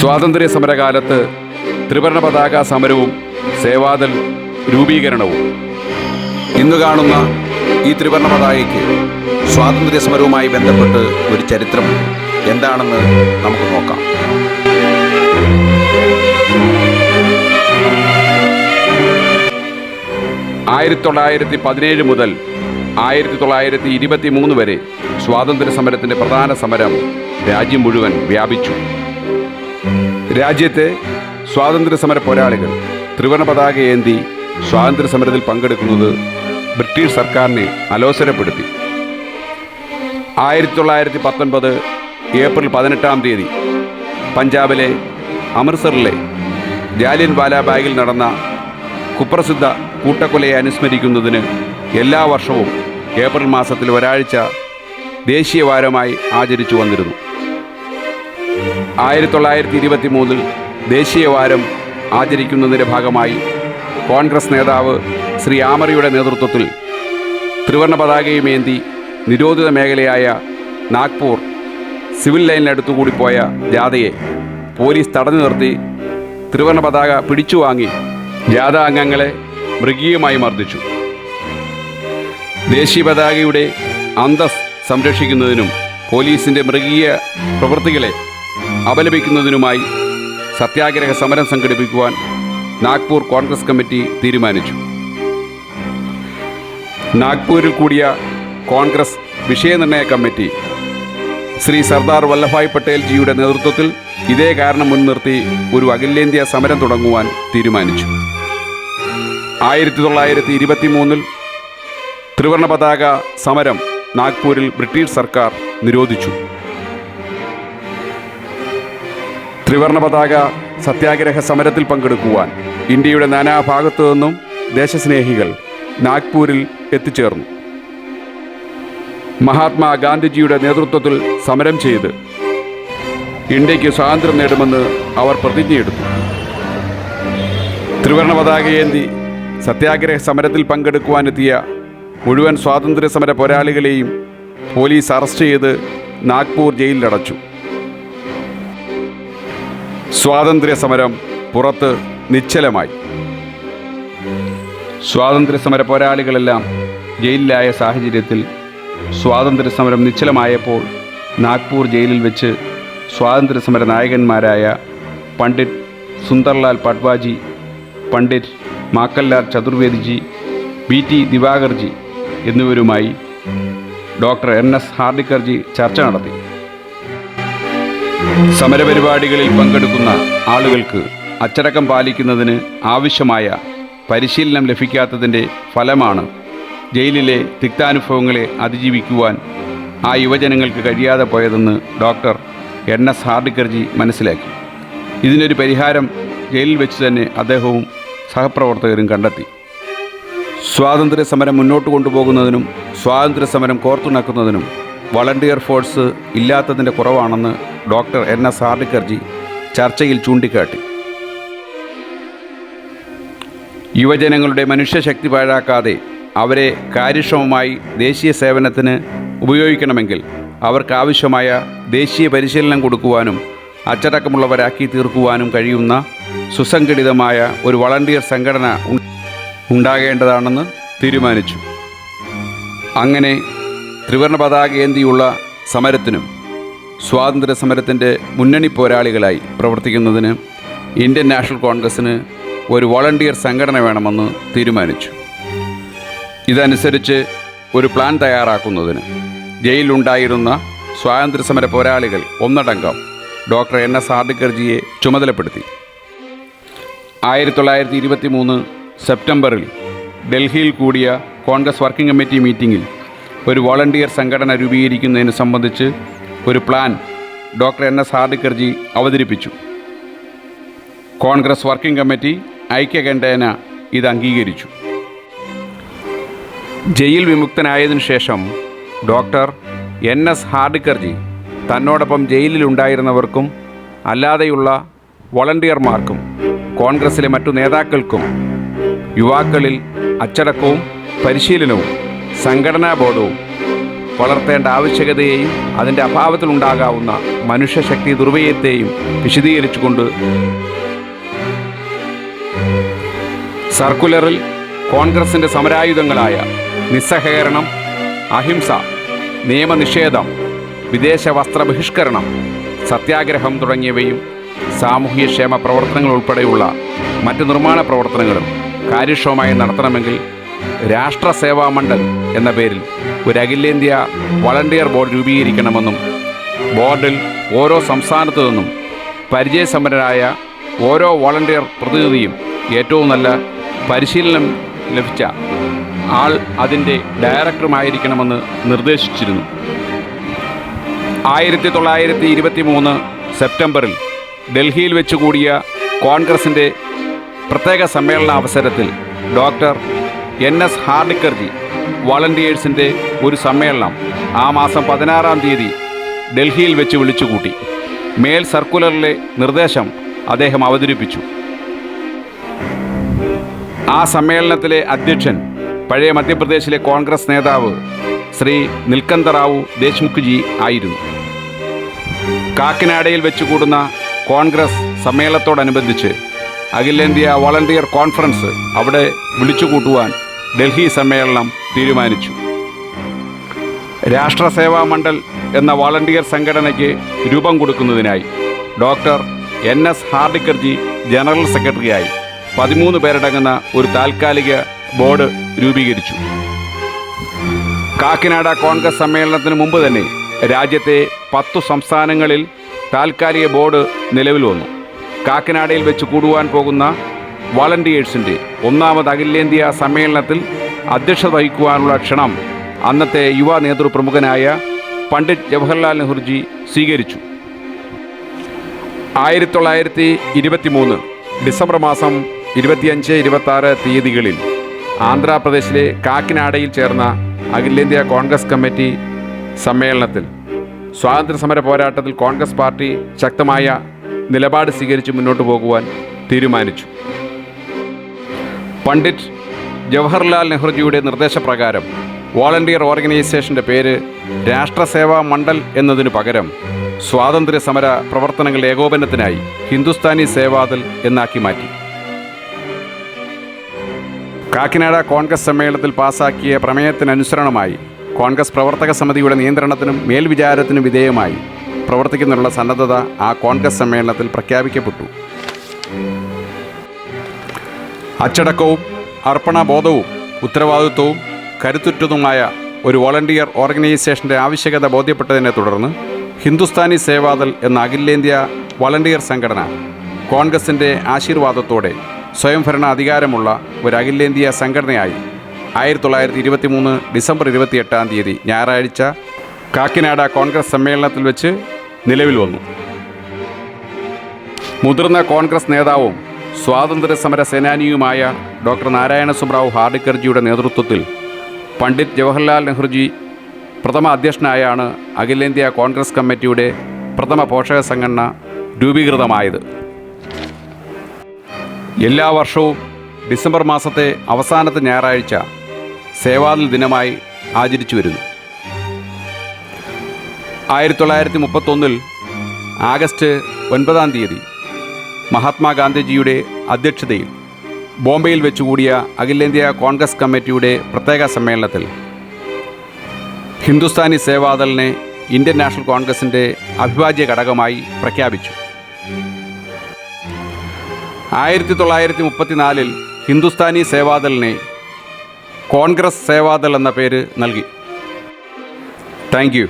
സ്വാതന്ത്ര്യ സമരകാലത്ത് ത്രിവർണ പതാക സമരവും സേവാദൽ രൂപീകരണവും. ഇന്ന് കാണുന്ന ഈ ത്രിവർണ പതാകയ്ക്ക് സ്വാതന്ത്ര്യ സമരവുമായി ബന്ധപ്പെട്ട് ഒരു ചരിത്രം എന്താണെന്ന് നമുക്ക് നോക്കാം. ആയിരത്തി തൊള്ളായിരത്തി പതിനേഴ് മുതൽ ആയിരത്തി തൊള്ളായിരത്തി ഇരുപത്തി മൂന്ന് വരെ സ്വാതന്ത്ര്യ സമരത്തിന്റെ പ്രധാന സമരം രാജ്യം മുഴുവൻ വ്യാപിച്ചു. രാജ്യത്തെ സ്വാതന്ത്ര്യ സമര പോരാളികൾ ത്രിവർണ പതാക ഏന്തി സ്വാതന്ത്ര്യ സമരത്തിൽ പങ്കെടുക്കുന്നത് ബ്രിട്ടീഷ് സർക്കാരിനെ അലോസരപ്പെടുത്തി. ആയിരത്തി തൊള്ളായിരത്തി പത്തൊൻപത് ഏപ്രിൽ പതിനെട്ടാം തീയതി പഞ്ചാബിലെ അമൃത്സറിലെ ജാലിയൻ വാലാബാഗിൽ നടന്ന കുപ്രസിദ്ധ കൂട്ടക്കൊലയെ അനുസ്മരിക്കുന്നതിന് എല്ലാ വർഷവും ഏപ്രിൽ മാസത്തിൽ ഒരാഴ്ച ദേശീയവാരമായി ആചരിച്ചു വന്നിരുന്നു. ആയിരത്തി തൊള്ളായിരത്തി ഇരുപത്തി മൂന്നിൽ ദേശീയവാരം ആചരിക്കുന്നതിന്റെ ഭാഗമായി കോൺഗ്രസ് നേതാവ് ശ്രീ ആമറിയുടെ നേതൃത്വത്തിൽ ത്രിവർണ പതാകയുമേന്തി നിരോധിത മേഖലയായ നാഗ്പൂർ സിവിൽ ലൈനിനടുത്തുകൂടി പോയ ജാഥയെ പോലീസ് തടഞ്ഞു നിർത്തി ത്രിവർണ പതാക പിടിച്ചു വാങ്ങി ജാഥ അംഗങ്ങളെ മൃഗീയമായി മർദ്ദിച്ചു. ദേശീയ പതാകയുടെ അന്തസ് സംരക്ഷിക്കുന്നതിനും പോലീസിന്റെ മൃഗീയ പ്രവൃത്തികളെ അപലപിക്കുന്നതിനുമായി സത്യാഗ്രഹ സമരം സംഘടിപ്പിക്കുവാൻ നാഗ്പൂർ കോൺഗ്രസ് കമ്മിറ്റി തീരുമാനിച്ചു. നാഗ്പൂരിൽ കൂടിയ കോൺഗ്രസ് വിഷയനിർണയ കമ്മിറ്റി ശ്രീ സർദാർ വല്ലഭായ് പട്ടേൽജിയുടെ നേതൃത്വത്തിൽ ഇതേ കാരണം മുൻനിർത്തി ഒരു അഖിലേന്ത്യാ സമരം തുടങ്ങുവാൻ തീരുമാനിച്ചു. ആയിരത്തി തൊള്ളായിരത്തി ഇരുപത്തി മൂന്നിൽ ത്രിവർണ പതാക സമരം നാഗ്പൂരിൽ ബ്രിട്ടീഷ് സർക്കാർ നിരോധിച്ചു. ത്രിവർണ പതാക സത്യാഗ്രഹ സമരത്തിൽ പങ്കെടുക്കുവാൻ ഇന്ത്യയുടെ നാനാഭാഗത്തു നിന്നും ദേശസ്നേഹികൾ നാഗ്പൂരിൽ എത്തിച്ചേർന്നു. മഹാത്മാ ഗാന്ധിജിയുടെ നേതൃത്വത്തിൽ സമരം ചെയ്ത് ഇന്ത്യയ്ക്ക് സ്വാതന്ത്ര്യം നേടുമെന്ന് അവർ പ്രതിജ്ഞയെടുത്തു. ത്രിവർണ പതാകയേന്തി സത്യാഗ്രഹ സമരത്തിൽ പങ്കെടുക്കുവാനെത്തിയ മുഴുവൻ സ്വാതന്ത്ര്യ സമര പോരാളികളെയും പോലീസ് അറസ്റ്റ് ചെയ്ത് നാഗ്പൂർ ജയിലിലടച്ചു. സ്വാതന്ത്ര്യ സമരം പുറത്ത് നിശ്ചലമായി. സ്വാതന്ത്ര്യ സമര പോരാളികളെല്ലാം ജയിലിലായ സാഹചര്യത്തിൽ സ്വാതന്ത്ര്യ സമരം നിശ്ചലമായപ്പോൾ നാഗ്പൂർ ജയിലിൽ വെച്ച് സ്വാതന്ത്ര്യ സമര നായകന്മാരായ പണ്ഡിറ്റ് സുന്ദർലാൽ പട്വാജി പണ്ഡിറ്റ് മാക്കല്ലാർ ചതുർവേദിജി ബി ടി ദിവാകർജി എന്നിവരുമായി ഡോക്ടർ എൻ എസ് ഹാർഡിക്കർജി ചർച്ച നടത്തി. സമരപരിപാടികളിൽ പങ്കെടുക്കുന്ന ആളുകൾക്ക് അച്ചടക്കം പാലിക്കുന്നതിന് ആവശ്യമായ പരിശീലനം ലഭിക്കാത്തതിന്റെ ഫലമാണ് ജയിലിലെ തിക്താനുഭവങ്ങളെ അതിജീവിക്കുവാൻ ആ യുവജനങ്ങൾക്ക് കഴിയാതെ പോയതെന്ന് ഡോക്ടർ എൻ എസ് ഹാർഡിക്കർജി മനസ്സിലാക്കി. ഇതിനൊരു പരിഹാരം ജയിലിൽ വെച്ച് തന്നെ അദ്ദേഹവും സഹപ്രവർത്തകരും കണ്ടെത്തി. സ്വാതന്ത്ര്യ സമരം മുന്നോട്ട് കൊണ്ടുപോകുന്നതിനും സ്വാതന്ത്ര്യ സമരം കോർത്തുണക്കുന്നതിനും വളണ്ടിയർ ഫോഴ്സ് ഇല്ലാത്തതിന്റെ കുറവാണെന്ന് ഡോക്ടർ എൻ എസ് ഹാർഡിക്കർജി ചർച്ചയിൽ ചൂണ്ടിക്കാട്ടി. യുവജനങ്ങളുടെ മനുഷ്യശക്തി പാഴാക്കാതെ അവരെ കാര്യക്ഷമമായി ദേശീയ സേവനത്തിന് ഉപയോഗിക്കണമെങ്കിൽ അവർക്ക് ആവശ്യമായ ദേശീയ പരിശീലനം കൊടുക്കുവാനും അച്ചടക്കമുള്ളവരാക്കി തീർക്കുവാനും കഴിയുന്ന സുസംഘടിതമായ ഒരു വളണ്ടിയർ സംഘടന ഉണ്ടാകേണ്ടതാണെന്ന് തീരുമാനിച്ചു. അങ്ങനെ ത്രിവർണ പതാക ഏന്തിയുള്ള സമരത്തിനും സ്വാതന്ത്ര്യ സമരത്തിന്റെ മുന്നണി പോരാളികളായി പ്രവർത്തിക്കുന്നതിന് ഇന്ത്യൻ നാഷണൽ കോൺഗ്രസ്സിന് ഒരു വോളണ്ടിയർ സംഘടന വേണമെന്ന് തീരുമാനിച്ചു. ഇതനുസരിച്ച് ഒരു പ്ലാൻ തയ്യാറാക്കുന്നതിന് ജയിലിലുണ്ടായിരുന്ന സ്വാതന്ത്ര്യ സമര പോരാളികൾ ഒന്നടങ്കം ഡോക്ടർ എൻ എസ് ഹാർദിക്കർജിയെ ചുമതലപ്പെടുത്തി. ആയിരത്തി തൊള്ളായിരത്തി ഇരുപത്തി മൂന്ന് സെപ്റ്റംബറിൽ ഡൽഹിയിൽ കൂടിയ കോൺഗ്രസ് വർക്കിംഗ് കമ്മിറ്റി മീറ്റിംഗിൽ ഒരു വോളണ്ടിയർ സംഘടന രൂപീകരിക്കുന്നതിന് സംബന്ധിച്ച് ഒരു plan doctor N S Hardikarji അവതരിപ്പിച്ചു. കോൺഗ്രസ് വർക്കിംഗ് കമ്മിറ്റി ഐക്യകണ്ഠേന ഇത് അംഗീകരിച്ചു. ജയിൽ വിമുക്തനായതിനു ശേഷം ഡോക്ടർ എൻ എസ് ഹാർഡിക്കർജി തന്നോടൊപ്പം ജയിലിലുണ്ടായിരുന്നവർക്കും അല്ലാതെയുള്ള വോളണ്ടിയർമാർക്കും കോൺഗ്രസിലെ മറ്റു നേതാക്കൾക്കും യുവാക്കളിൽ അച്ചടക്കവും പരിശീലനവും സംഘടനാബോധവും വളർത്തേണ്ട ആവശ്യകതയെയും അതിന്റെ അഭാവത്തിലുണ്ടാകാവുന്ന മനുഷ്യശക്തി ദുർവ്യയത്തെയും വിശദീകരിച്ചുകൊണ്ട് സർക്കുലറിൽ കോൺഗ്രസിന്റെ സമരായുധങ്ങളായ നിസ്സഹകരണം അഹിംസ നിയമനിഷേധം വിദേശ വസ്ത്ര ബഹിഷ്കരണം സത്യാഗ്രഹം തുടങ്ങിയവയും സാമൂഹ്യക്ഷേമ പ്രവർത്തനങ്ങൾ ഉൾപ്പെടെയുള്ള മറ്റ് നിർമ്മാണ പ്രവർത്തനങ്ങളും കാര്യക്ഷമമായി നടത്തണമെങ്കിൽ രാഷ്ട്രസേവാ മണ്ഡൽ എന്ന പേരിൽ ഒരു അഖിലേന്ത്യാ വളണ്ടിയർ ബോർഡ് രൂപീകരിക്കണമെന്നും ബോർഡിൽ ഓരോ സംസ്ഥാനത്തു നിന്നും പരിചയസമ്പന്നരായ ഓരോ വളണ്ടിയർ പ്രതിനിധിയും ഏറ്റവും നല്ല പരിശീലനം ലഭിച്ച ആൾ അതിന്റെ ഡയറക്ടറുമായിരിക്കണമെന്ന് നിർദ്ദേശിച്ചിരുന്നു. ആയിരത്തി തൊള്ളായിരത്തി ഇരുപത്തി മൂന്ന് സെപ്റ്റംബറിൽ ഡൽഹിയിൽ വെച്ച് കൂടിയ കോൺഗ്രസിന്റെ പ്രത്യേക സമ്മേളന അവസരത്തിൽ ഡോക്ടർ എൻ എസ് ഹാർഡിക്കർജി വളണ്ടിയേഴ്സിന്റെ ഒരു സമ്മേളനം ആ മാസം പതിനാറാം തീയതി ഡൽഹിയിൽ വെച്ച് വിളിച്ചുകൂട്ടി. മേൽ സർക്കുലറിലെ നിർദ്ദേശം അദ്ദേഹം അവതരിപ്പിച്ചു. ആ സമ്മേളനത്തിലെ അധ്യക്ഷൻ പഴയ മധ്യപ്രദേശിലെ കോൺഗ്രസ് നേതാവ് ശ്രീ നിൽക്കന്തറാവു ദേശ്മുഖ്ജി ആയിരുന്നു. കാക്കിനാടയിൽ വെച്ച് കൂടുന്ന കോൺഗ്രസ് സമ്മേളനത്തോടനുബന്ധിച്ച് അഖിലേന്ത്യാ വളണ്ടിയർ കോൺഫറൻസ് അവിടെ വിളിച്ചുകൂട്ടുവാൻ ഡൽഹി സമ്മേളനം തീരുമാനിച്ചു. രാഷ്ട്ര സേവാ മണ്ഡൽ എന്ന വളണ്ടിയർ സംഘടനയ്ക്ക് രൂപം കൊടുക്കുന്നതിനായി doctor N S Hardikarji general സെക്രട്ടറിയായി പതിമൂന്ന് പേരടങ്ങുന്ന ഒരു താൽക്കാലിക ബോർഡ് രൂപീകരിച്ചു. കാക്കിനാട കോൺഗ്രസ് സമ്മേളനത്തിന് മുമ്പ് തന്നെ രാജ്യത്തെ പത്തു സംസ്ഥാനങ്ങളിൽ താൽക്കാലിക ബോർഡ് നിലവിൽ വന്നു. കാക്കിനാടയിൽ വെച്ച് കൂടുവാൻ പോകുന്ന വളണ്ടിയേഴ്സിന്റെ ഒന്നാമത് അഖിലേന്ത്യാ സമ്മേളനത്തിൽ അധ്യക്ഷത വഹിക്കുവാനുള്ള ക്ഷണം അന്നത്തെ യുവ നേതൃപ്രമുഖനായ പണ്ഡിറ്റ് ജവഹർലാൽ നെഹ്റുജി സ്വീകരിച്ചു. ആയിരത്തി തൊള്ളായിരത്തി ഇരുപത്തി മൂന്ന് ഡിസംബർ മാസം ഇരുപത്തിയഞ്ച് ഇരുപത്താറ് തീയതികളിൽ ആന്ധ്രാപ്രദേശിലെ കാക്കിനാടയിൽ ചേർന്ന അഖിലേന്ത്യാ കോൺഗ്രസ് കമ്മിറ്റി സമ്മേളനത്തിൽ സ്വാതന്ത്ര്യസമര പോരാട്ടത്തിൽ കോൺഗ്രസ് പാർട്ടി ശക്തമായ നിലപാട് സ്വീകരിച്ച് മുന്നോട്ട് പോകുവാൻ തീരുമാനിച്ചു. പണ്ഡിറ്റ് ജവഹർലാൽ നെഹ്റുജിയുടെ നിർദ്ദേശപ്രകാരം വോളണ്ടിയർ ഓർഗനൈസേഷന്റെ പേര് രാഷ്ട്രസേവാ മണ്ഡൽ എന്നതിനു പകരം സ്വാതന്ത്ര്യ സമര പ്രവർത്തനങ്ങളുടെ ഏകോപനത്തിനായി ഹിന്ദുസ്ഥാനി സേവാദൽ എന്നാക്കി മാറ്റി. കാക്കിനാട കോൺഗ്രസ് സമ്മേളനത്തിൽ പാസാക്കിയ പ്രമേയത്തിനനുസരണമായി കോൺഗ്രസ് പ്രവർത്തക സമിതിയുടെ നിയന്ത്രണത്തിനും മേൽവിചാരത്തിനും വിധേയമായി പ്രവർത്തിക്കുന്നതിനുള്ള സന്നദ്ധത ആ കോൺഗ്രസ് സമ്മേളനത്തിൽ പ്രഖ്യാപിക്കപ്പെട്ടു. അച്ചടക്കവും അർപ്പണബോധവും ഉത്തരവാദിത്വവും കരുത്തുറ്റതുമായ ഒരു വോളണ്ടിയർ ഓർഗനൈസേഷന്റെ ആവശ്യകത ബോധ്യപ്പെട്ടതിനെ തുടർന്ന് ഹിന്ദുസ്ഥാനി സേവാദൽ എന്ന അഖിലേന്ത്യാ വോളണ്ടിയർ സംഘടന കോൺഗ്രസിന്റെ ആശീർവാദത്തോടെ സ്വയംഭരണ അധികാരമുള്ള ഒരു അഖിലേന്ത്യാ സംഘടനയായി ആയിരത്തി തൊള്ളായിരത്തി ഇരുപത്തി മൂന്ന് ഡിസംബർ ഇരുപത്തി എട്ടാം തീയതി ഞായറാഴ്ച കാക്കിനാട കോൺഗ്രസ് സമ്മേളനത്തിൽ വെച്ച് നിലവിൽ വന്നു. മുതിർന്ന കോൺഗ്രസ് നേതാവും സ്വാതന്ത്ര്യ സമര സേനാനിയുമായ ഡോക്ടർ നാരായണ സുബ്രാവ് ഹാർഡിക്കർജിയുടെ നേതൃത്വത്തിൽ പണ്ഡിറ്റ് ജവഹർലാൽ നെഹ്റുജി പ്രഥമ അധ്യക്ഷനായാണ് അഖിലേന്ത്യാ കോൺഗ്രസ് കമ്മിറ്റിയുടെ പ്രഥമ പോഷക സംഘടന രൂപീകൃതമായത്. എല്ലാ വർഷവും ഡിസംബർ മാസത്തെ അവസാനത്തെ ഞായറാഴ്ച സേവാദൽ ദിനമായി ആചരിച്ചു വരുന്നു. ആയിരത്തി തൊള്ളായിരത്തി മുപ്പത്തൊന്നിൽ ആഗസ്റ്റ് ഒൻപതാം തീയതി മഹാത്മാഗാന്ധിജിയുടെ അധ്യക്ഷതയിൽ ബോംബെയിൽ വെച്ചുകൂടിയ അഖിലേന്ത്യാ കോൺഗ്രസ് കമ്മിറ്റിയുടെ പ്രത്യേക സമ്മേളനത്തിൽ ഹിന്ദുസ്ഥാനി സേവാദളിനെ ഇന്ത്യൻ നാഷണൽ കോൺഗ്രസിന്റെ അവിഭാജ്യ ഘടകമായി പ്രഖ്യാപിച്ചു. ആയിരത്തി തൊള്ളായിരത്തി മുപ്പത്തിനാലിൽ ഹിന്ദുസ്ഥാനി സേവാദളിനെ കോൺഗ്രസ് സേവാദൾ എന്ന പേര് നൽകി. താങ്ക്